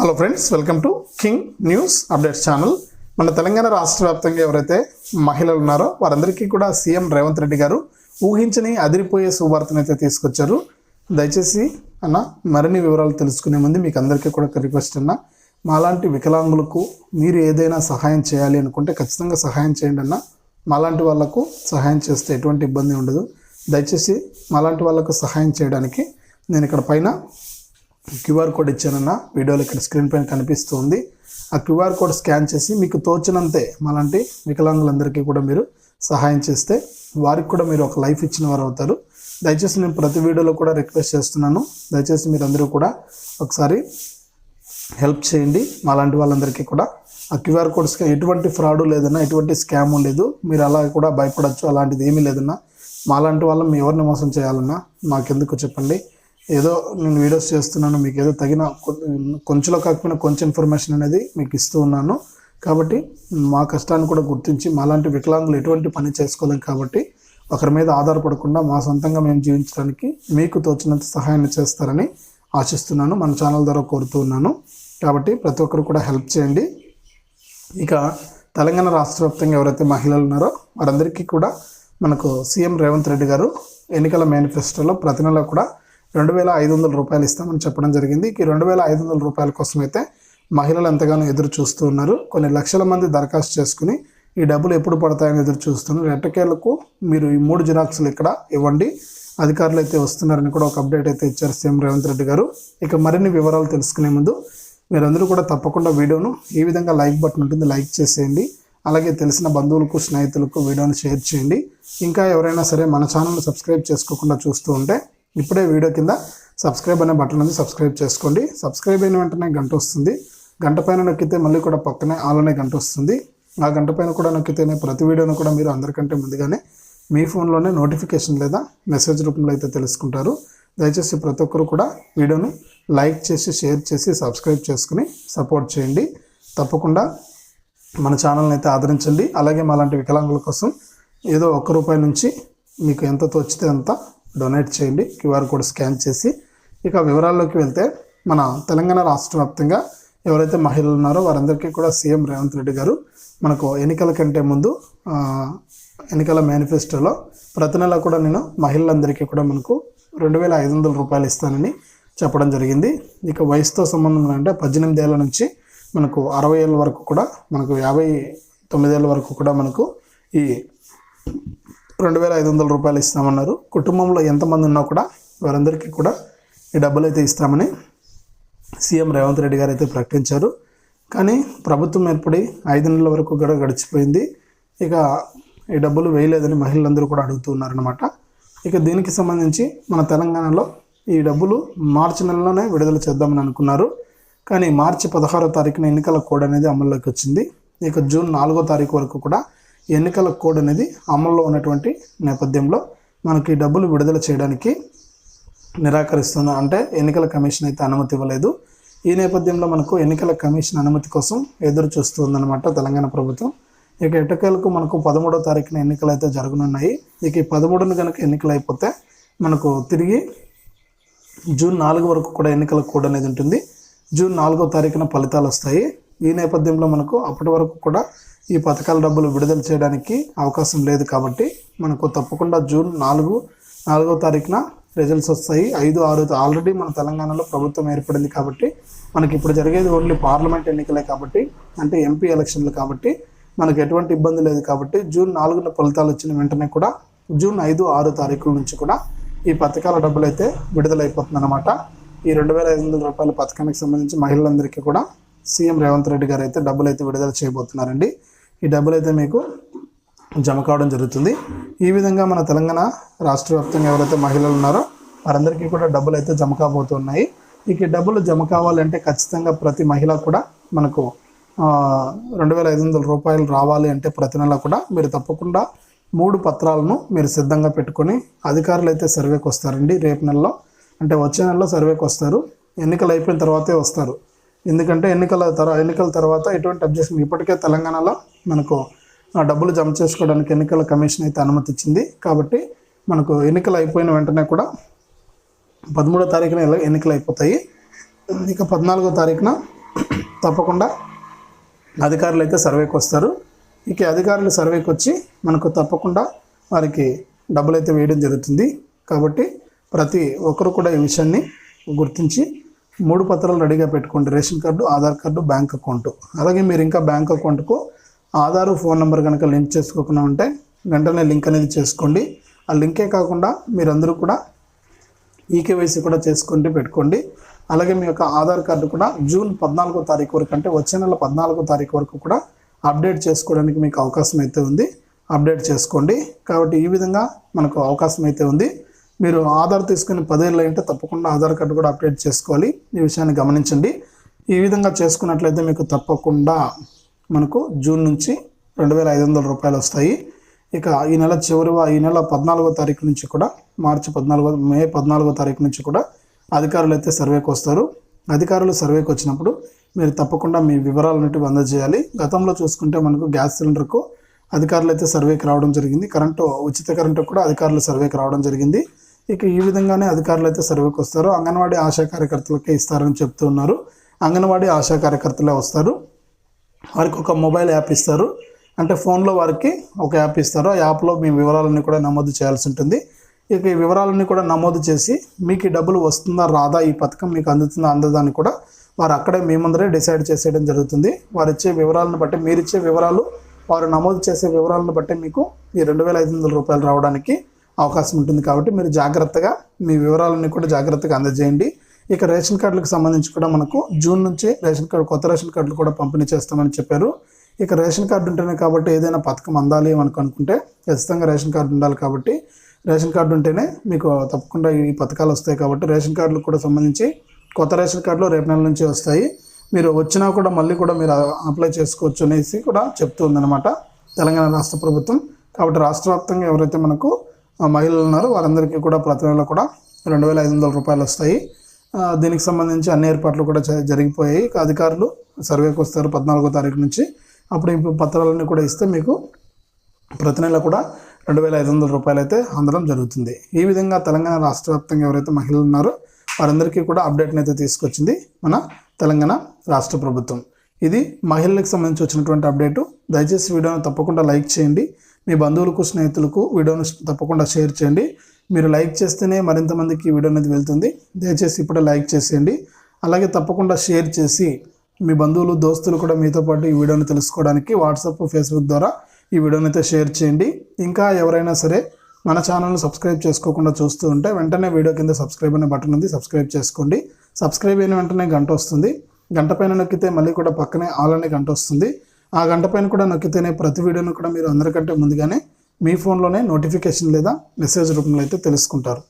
Hello friends welcome to King News Updates channel మన తెలంగాణ రాష్ట్ర వ్యాప్తంగా ఎవరైతే మహిళలు ఉన్నారో వారందరికీ కూడా సీఎం రేవంత్ రెడ్డి గారు ఊహించని అదిరిపోయే శుభార్తను అయితే తీసుకొచ్చారు. దయచేసి అన్న మరిన్ని వివరాలు తెలుసుకునే ముందు మీకు అందరికీ కూడా ఒక రిక్వెస్ట్ అన్న. మాలాంటి వికలాంగులకు మీరు ఏదైనా సహాయం చేయాలి అనుకుంటే ఖచ్చితంగా సహాయం చేయండి అన్న. మాలాంటి వాళ్ళకు సహాయం చేస్తే ఎటువంటి ఇబ్బంది ఉండదు. దయచేసి మాలాంటి వాళ్ళకు సహాయం చేయడానికి నేను ఇక్కడ పైన క్యూఆర్ కోడ్ ఇచ్చానన్న వీడియోలో ఇక్కడ స్క్రీన్ పైన కనిపిస్తుంది. ఆ క్యూఆర్ కోడ్ స్కాన్ చేసి మీకు తోచినంతే మాలాంటి వికలాంగులందరికీ కూడా మీరు సహాయం చేస్తే వారికి కూడా మీరు ఒక లైఫ్ ఇచ్చిన వారు అవుతారు. దయచేసి నేను ప్రతి వీడియోలో కూడా రిక్వెస్ట్ చేస్తున్నాను. దయచేసి మీరు కూడా ఒకసారి హెల్ప్ చేయండి. మాలాంటి వాళ్ళందరికీ కూడా ఆ క్యూఆర్ కోడ్ స్కాన్ ఎటువంటి ఫ్రాడ్ లేదన్నా ఎటువంటి స్కామ్ లేదు. మీరు అలా కూడా భయపడచ్చు అలాంటిది ఏమీ లేదన్నా మాలాంటి వాళ్ళం ఎవరిని మోసం చేయాలన్నా మాకెందుకు చెప్పండి. ఏదో నేను వీడియోస్ చేస్తున్నాను మీకు ఏదో తగిన కొంచెంలో కాకపోయినా కొంచెం ఇన్ఫర్మేషన్ అనేది మీకు ఇస్తూ ఉన్నాను. కాబట్టి మా కష్టాన్ని కూడా గుర్తించి మాలాంటి వికలాంగులు ఎటువంటి పని చేసుకోలేం కాబట్టి ఒకరి మీద ఆధారపడకుండా మా సొంతంగా మేము జీవించడానికి మీకు తోచినంత సహాయాన్ని చేస్తారని ఆశిస్తున్నాను మన ఛానల్ ద్వారా కోరుతూ ఉన్నాను. కాబట్టి ప్రతి ఒక్కరు కూడా హెల్ప్ చేయండి. ఇక తెలంగాణ రాష్ట్ర వ్యాప్తంగా ఎవరైతే మహిళలు ఉన్నారో వారందరికీ కూడా మనకు సీఎం రేవంత్ రెడ్డి గారు ఎన్నికల మేనిఫెస్టోలో ప్రతి నెల కూడా రెండు వేల ఐదు వందల రూపాయలు ఇస్తామని చెప్పడం జరిగింది. ఈ రెండు వేల ఐదు వందల రూపాయల కోసం అయితే మహిళలు ఎంతగానో ఎదురు చూస్తూ ఉన్నారు. కొన్ని లక్షల మంది దరఖాస్తు చేసుకుని ఈ డబ్బులు ఎప్పుడు పడతాయని ఎదురు చూస్తున్నారు. ఎట్టకేళ్ళకు మీరు ఈ మూడు జిరాక్స్లు ఇక్కడ ఇవ్వండి. అధికారులు అయితే వస్తున్నారని కూడా ఒక అప్డేట్ అయితే ఇచ్చారు సీఎం రేవంత్ రెడ్డి గారు. ఇక మరిన్ని వివరాలు తెలుసుకునే ముందు మీరందరూ కూడా తప్పకుండా వీడియోను ఈ విధంగా లైక్ బటన్ ఉంటుంది లైక్ చేసేయండి. అలాగే తెలిసిన బంధువులకు స్నేహితులకు వీడియోను షేర్ చేయండి. ఇంకా ఎవరైనా సరే మన ఛానల్ని సబ్స్క్రైబ్ చేసుకోకుండా చూస్తూ ఉంటే ఇప్పుడే వీడియో కింద సబ్స్క్రైబ్ అనే బటన్ ఉంది సబ్స్క్రైబ్ చేసుకోండి. సబ్స్క్రైబ్ అయిన వెంటనే గంట వస్తుంది. గంట పైన నొక్కితే మళ్ళీ కూడా పక్కనే ఆల్ అనే గంట వస్తుంది. ఆ గంట పైన కూడా నొక్కితేనే ప్రతి వీడియోను కూడా మీరు అందరికంటే ముందుగానే మీ ఫోన్లోనే నోటిఫికేషన్ లేదా మెసేజ్ రూపంలో అయితే తెలుసుకుంటారు. దయచేసి ప్రతి ఒక్కరు కూడా వీడియోని లైక్ చేసి షేర్ చేసి సబ్స్క్రైబ్ చేసుకుని సపోర్ట్ చేయండి. తప్పకుండా మన ఛానల్ని అయితే ఆదరించండి. అలాగే మాలాంటి వికలాంగుల కోసం ఏదో ఒక్క రూపాయి నుంచి మీకు ఎంత తోచితే అంత డొనేట్ చేయండి క్యూఆర్ కోడ్ స్కాన్ చేసి ఇక వివరాల్లోకి వెళ్తే మన తెలంగాణ రాష్ట్ర వ్యాప్తంగా ఎవరైతే మహిళలు ఉన్నారో వారందరికీ కూడా సీఎం రేవంత్ రెడ్డి గారు మనకు ఎన్నికల కంటే ముందు ఎన్నికల మేనిఫెస్టోలో ప్రతి నెల కూడా నేను మహిళలందరికీ కూడా మనకు రెండు వేల ఐదు వందల రూపాయలు ఇస్తానని చెప్పడం జరిగింది. ఇక వయసుతో సంబంధం అంటే పద్దెనిమిది ఏళ్ళ నుంచి మనకు అరవై ఏళ్ళ వరకు కూడా మనకు యాభై తొమ్మిదేళ్ళ వరకు కూడా మనకు ఈ రెండు వేల ఐదు వందల రూపాయలు ఇస్తామన్నారు. కుటుంబంలో ఎంతమంది ఉన్నా కూడా వారందరికీ కూడా ఈ డబ్బులు అయితే ఇస్తామని సీఎం రేవంత్ రెడ్డి గారు అయితే ప్రకటించారు. కానీ ప్రభుత్వం ఏర్పడి ఐదు నెలల వరకు కూడా గడిచిపోయింది. ఇక ఈ డబ్బులు వేయలేదని మహిళలందరూ కూడా అడుగుతూ ఉన్నారనమాట ఇక దీనికి సంబంధించి మన తెలంగాణలో ఈ డబ్బులు మార్చి నెలలోనే విడుదల చేద్దామని అనుకున్నారు. కానీ మార్చి పదహారో తారీఖున ఎన్నికల కోడ్ అనేది అమల్లోకి వచ్చింది. ఇక జూన్ నాలుగో తారీఖు వరకు కూడా ఎన్నికల కోడ్ అనేది అమల్లో ఉన్నటువంటి నేపథ్యంలో మనకి డబ్బులు విడుదల చేయడానికి నిరాకరిస్తుంది అంటే ఎన్నికల కమిషన్ అయితే అనుమతి ఇవ్వలేదు. ఈ నేపథ్యంలో మనకు ఎన్నికల కమిషన్ అనుమతి కోసం ఎదురు చూస్తుందన్నమాట తెలంగాణ ప్రభుత్వం. ఇక ఎటకేలకు మనకు పదమూడో తారీఖున ఎన్నికలు అయితే జరగనున్నాయి. ఇక ఈ పదమూడున కనుక ఎన్నికలు అయిపోతే మనకు తిరిగి జూన్ నాలుగు వరకు కూడా ఎన్నికల కోడ్ అనేది ఉంటుంది. జూన్ నాలుగో తారీఖున ఫలితాలు వస్తాయి. ఈ నేపథ్యంలో మనకు అప్పటి వరకు కూడా ఈ పథకాల డబ్బులు విడుదల చేయడానికి అవకాశం లేదు కాబట్టి మనకు తప్పకుండా జూన్ నాలుగు నాలుగో తారీఖున రిజల్ట్స్ వస్తాయి. ఐదు ఆరు ఆల్రెడీ మన తెలంగాణలో ప్రభుత్వం ఏర్పడింది కాబట్టి మనకి ఇప్పుడు జరిగేది ఓన్లీ పార్లమెంట్ ఎన్నికలే కాబట్టి అంటే ఎంపీ ఎలక్షన్లు కాబట్టి మనకు ఎటువంటి ఇబ్బంది లేదు కాబట్టి జూన్ నాలుగున ఫలితాలు వచ్చిన వెంటనే కూడా జూన్ ఐదు ఆరు తారీఖుల నుంచి కూడా ఈ పథకాల డబ్బులు అయితే విడుదలైపోతుందన్నమాట. ఈ రెండు వేల ఐదు వందల రూపాయల పథకానికి సంబంధించి మహిళలందరికీ కూడా సీఎం రేవంత్ రెడ్డి గారు అయితే డబ్బులు అయితే విడుదల చేయబోతున్నారండి. ఈ డబ్బులు అయితే మీకు జమ కావడం జరుగుతుంది. ఈ విధంగా మన తెలంగాణ రాష్ట్ర వ్యాప్తంగా ఎవరైతే మహిళలు ఉన్నారో వారందరికీ కూడా డబ్బులు అయితే జమ కాబోతున్నాయి. ఇక ఈ డబ్బులు జమ కావాలంటే ఖచ్చితంగా ప్రతి మహిళ కూడా మనకు రెండు వేల ఐదు వందల రూపాయలు రావాలి అంటే ప్రతి నెల కూడా మీరు తప్పకుండా మూడు పత్రాలను మీరు సిద్ధంగా పెట్టుకొని అధికారులు అయితే సర్వేకి వస్తారండి. రేపు నెలలో అంటే వచ్చే నెలలో సర్వేకి వస్తారు. ఎన్నికలు అయిపోయిన తర్వాతే వస్తారు. ఎందుకంటే ఎన్నికల తర్వాత ఎన్నికల తర్వాత ఎటువంటి అబ్జెక్షన్ ఇప్పటికే తెలంగాణలో మనకు ఆ డబ్బులు జమ చేసుకోవడానికి ఎన్నికల కమిషన్ అయితే అనుమతి ఇచ్చింది కాబట్టి మనకు ఎన్నికలు అయిపోయిన వెంటనే కూడా పదమూడో తారీఖున ఎన్నికలు అయిపోతాయి. ఇక పద్నాలుగో తారీఖున తప్పకుండా అధికారులు అయితే సర్వేకి వస్తారు. ఇక అధికారులు సర్వేకి వచ్చి మనకు తప్పకుండా వారికి డబ్బులు అయితే వేయడం జరుగుతుంది. కాబట్టి ప్రతి ఒక్కరు కూడా ఈ విషయాన్ని గుర్తించి మూడు పత్రాలు రెడీగా పెట్టుకోండి. Ration card Aadhaar card bank account. అలాగే మీరు ఇంకా బ్యాంక్ అకౌంట్కు ఆధారు ఫోన్ నెంబర్ కనుక లింక్ చేసుకోకుండా ఉంటే వెంటనే లింక్ అనేది చేసుకోండి. ఆ లింకే కాకుండా మీరందరూ కూడా ఈకేవైసీ కూడా చేసుకుంటూ పెట్టుకోండి. అలాగే మీ యొక్క ఆధార్ కార్డు కూడా జూన్ పద్నాలుగో తారీఖు వరకు అంటే వచ్చే నెల పద్నాలుగో తారీఖు వరకు కూడా అప్డేట్ చేసుకోవడానికి మీకు అవకాశం అయితే ఉంది. అప్డేట్ చేసుకోండి. కాబట్టి ఈ విధంగా మనకు అవకాశం అయితే ఉంది. మీరు ఆధార్ తీసుకుని పదేళ్ళు అయితే తప్పకుండా ఆధార్ కార్డు కూడా అప్డేట్ చేసుకోవాలి. ఈ విషయాన్ని గమనించండి. ఈ విధంగా చేసుకున్నట్లయితే మీకు తప్పకుండా మనకు జూన్ నుంచి రెండు వేల ఐదు వందల రూపాయలు వస్తాయి. ఇక ఈ నెల చివరి ఈ నెల పద్నాలుగో తారీఖు నుంచి కూడా మార్చి పద్నాలుగో మే పద్నాలుగో తారీఖు నుంచి కూడా అధికారులు అయితే సర్వేకి వస్తారు. అధికారులు సర్వేకి వచ్చినప్పుడు మీరు తప్పకుండా మీ వివరాలన్నిటివి అందజేయాలి. గతంలో చూసుకుంటే మనకు గ్యాస్ సిలిండర్కు అధికారులు అయితే సర్వేకి రావడం జరిగింది. కరెంటు ఉచిత కరెంటు కూడా అధికారులు సర్వేకి రావడం జరిగింది. ఇక ఈ విధంగానే అధికారులు అయితే సర్వేకి వస్తారు. అంగన్వాడీ ఆశా కార్యకర్తలకే ఇస్తారని చెప్తున్నారు అంగన్వాడీ ఆశా కార్యకర్తలే వస్తారు. వారికి ఒక మొబైల్ యాప్ ఇస్తారు. అంటే ఫోన్లో వారికి ఒక యాప్ ఇస్తారు. ఆ యాప్లో మీ వివరాలన్నీ కూడా నమోదు చేయాల్సి ఉంటుంది. ఇక ఈ వివరాలన్నీ కూడా నమోదు చేసి మీకు ఈ డబ్బులు వస్తుందా రాదా ఈ పథకం మీకు అందుతుందా అందదాన్ని కూడా వారు అక్కడే మీ ముందరే డిసైడ్ చేసేయడం జరుగుతుంది. వారు ఇచ్చే వివరాలను బట్టి మీరు ఇచ్చే వివరాలు వారు నమోదు చేసే వివరాలను బట్టి మీకు ఈ రెండు వేల ఐదు వందల రూపాయలు రావడానికి అవకాశం ఉంటుంది. కాబట్టి మీరు జాగ్రత్తగా మీ వివరాలన్నీ కూడా జాగ్రత్తగా అందజేయండి. ఇక రేషన్ కార్డులకు సంబంధించి కూడా మనకు జూన్ నుంచి రేషన్ కార్డు కొత్త రేషన్ కార్డులు కూడా పంపిణీ చేస్తామని చెప్పారు. ఇక రేషన్ కార్డు ఉంటేనే కాబట్టి ఏదైనా పథకం అందాలి మనకు అనుకుంటే ఖచ్చితంగా రేషన్ కార్డు ఉండాలి కాబట్టి రేషన్ కార్డు ఉంటేనే మీకు తప్పకుండా ఈ పథకాలు వస్తాయి కాబట్టి రేషన్ కార్డులకు కూడా సంబంధించి కొత్త రేషన్ కార్డులు రేపు నెల నుంచి వస్తాయి. మీరు వచ్చినా కూడా మళ్ళీ కూడా మీరు అప్లై చేసుకోవచ్చు అనేసి కూడా చెప్తూ ఉందన్నమాట తెలంగాణ రాష్ట్ర ప్రభుత్వం. కాబట్టి రాష్ట్ర వ్యాప్తంగా ఎవరైతే మనకు మహిళలు ఉన్నారో వారందరికీ కూడా ప్రతి నెల కూడా రెండు వేల ఐదు వందల రూపాయలు వస్తాయి. దీనికి సంబంధించి అన్ని ఏర్పాట్లు కూడా జ- జరిగిపోయాయి. అధికారులు సర్వేకి వస్తారు పద్నాలుగో తారీఖు నుంచి. అప్పుడు ఈ పత్రాలన్నీ కూడా ఇస్తే మీకు ప్రతి నెల కూడా రెండు వేల ఐదు వందల రూపాయలు అయితే అందడం జరుగుతుంది. ఈ విధంగా తెలంగాణ రాష్ట్ర వ్యాప్తంగా ఎవరైతే మహిళలు ఉన్నారో వారందరికీ కూడా అప్డేట్ని అయితే తీసుకొచ్చింది మన తెలంగాణ రాష్ట్ర ప్రభుత్వం. ఇది మహిళలకు సంబంధించి వచ్చినటువంటి అప్డేటు దయచేసి వీడియోను తప్పకుండా లైక్ చేయండి. మీ బంధువులకు స్నేహితులకు వీడియోను తప్పకుండా షేర్ చేయండి. మీరు లైక్ చేస్తేనే మరింత మందికి వీడియో అనేది వెళ్తుంది. దయచేసి ఇప్పుడే లైక్ చేసేయండి. అలాగే తప్పకుండా షేర్ చేసి మీ బంధువులు దోస్తులు కూడా మీతో పాటు ఈ వీడియోని తెలుసుకోవడానికి వాట్సాప్ ఫేస్బుక్ ద్వారా ఈ వీడియోని అయితే షేర్ చేయండి. ఇంకా ఎవరైనా సరే మన ఛానల్ని సబ్స్క్రైబ్ చేసుకోకుండా చూస్తూ ఉంటే వెంటనే వీడియో కింద సబ్స్క్రైబ్ అనే బటన్ ఉంది. సబ్స్క్రైబ్ చేసుకోండి. సబ్స్క్రైబ్ అయిన వెంటనే గంట వస్తుంది. గంట పైన నొక్కితే మళ్ళీ కూడా పక్కనే ఆల్ అనే గంట వస్తుంది. ఆ గంట పైన కూడా నొక్కితేనే ప్రతి వీడియోను కూడా మీరు అందరికంటే ముందుగానే మీ ఫోన్లోనే నోటిఫికేషన్ లేదా మెసేజ్ రూపంలో అయితే తెలుసుకుంటారు.